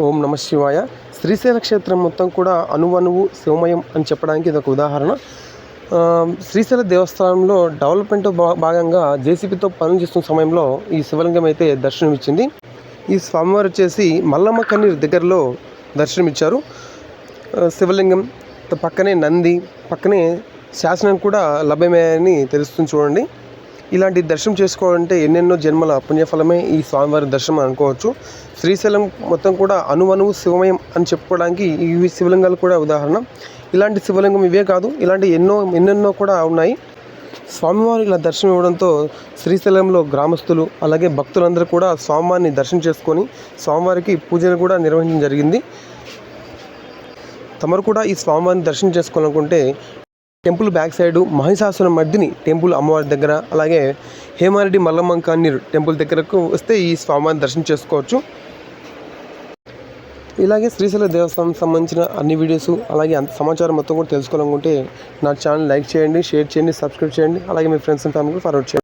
ఓం నమ శివాయ. శ్రీశైల క్షేత్రం మొత్తం కూడా అనువనువు శివమయం అని చెప్పడానికి ఇది ఒక ఉదాహరణ శ్రీశైల దేవస్థానంలో డెవలప్మెంట్ భా- భాగంగా జేసీబీతో పనులు చేస్తున్న సమయంలో ఈ శివలింగం అయితే దర్శనమిచ్చింది. ఈ స్వామివారు వచ్చేసి మల్లమ్మ కన్నీరు దగ్గరలో దర్శనమిచ్చారు. శివలింగం పక్కనే నంది పక్కనే శాసనం కూడా లభ్యమయ్యాయని తెలుస్తుంది చూడండి. ఇలాంటి దర్శనం చేసుకోవాలంటే ఎన్నెన్నో జన్మల పుణ్యఫలమే ఈ స్వామివారి దర్శనం అనుకోవచ్చు. శ్రీశైలం మొత్తం కూడా అనువనువు శివమయం అని చెప్పుకోవడానికి ఈ శివలింగాలు కూడా ఉదాహరణ. ఇలాంటి శివలింగం ఇవే కాదు ఇలాంటి ఎన్నో ఎన్నెన్నో కూడా ఉన్నాయి. స్వామివారి ఇలా దర్శనం ఇవ్వడంతో శ్రీశైలంలో గ్రామస్తులు అలాగే భక్తులందరూ కూడా స్వామివారిని దర్శనం చేసుకొని స్వామివారికి పూజలు కూడా నిర్వహించడం జరిగింది. తమరు కూడా ఈ స్వామివారిని దర్శనం చేసుకోవాలనుకుంటే temple back side Mahishasura Mardini temple అమ్మవారి దగ్గర అలాగే హేమారెడ్డి మల్లమ్మ కన్నీరు టెంపుల్ దగ్గరకు వస్తే ఈ స్వామివారిని దర్శనం చేసుకోవచ్చు. ఇలాగే శ్రీశైల దేవస్థానం సంబంధించిన అన్ని వీడియోస్ అలాగే అంత సమాచారం మొత్తం కూడా తెలుసుకోవాలనుకుంటే నా ఛానల్ లైక్ చేయండి షేర్ చేయండి సబ్స్క్రైబ్ చేయండి అలాగే మీ ఫ్రెండ్స్ అండ్ ఫ్యామిలీ ఫార్వర్డ్ చేయండి.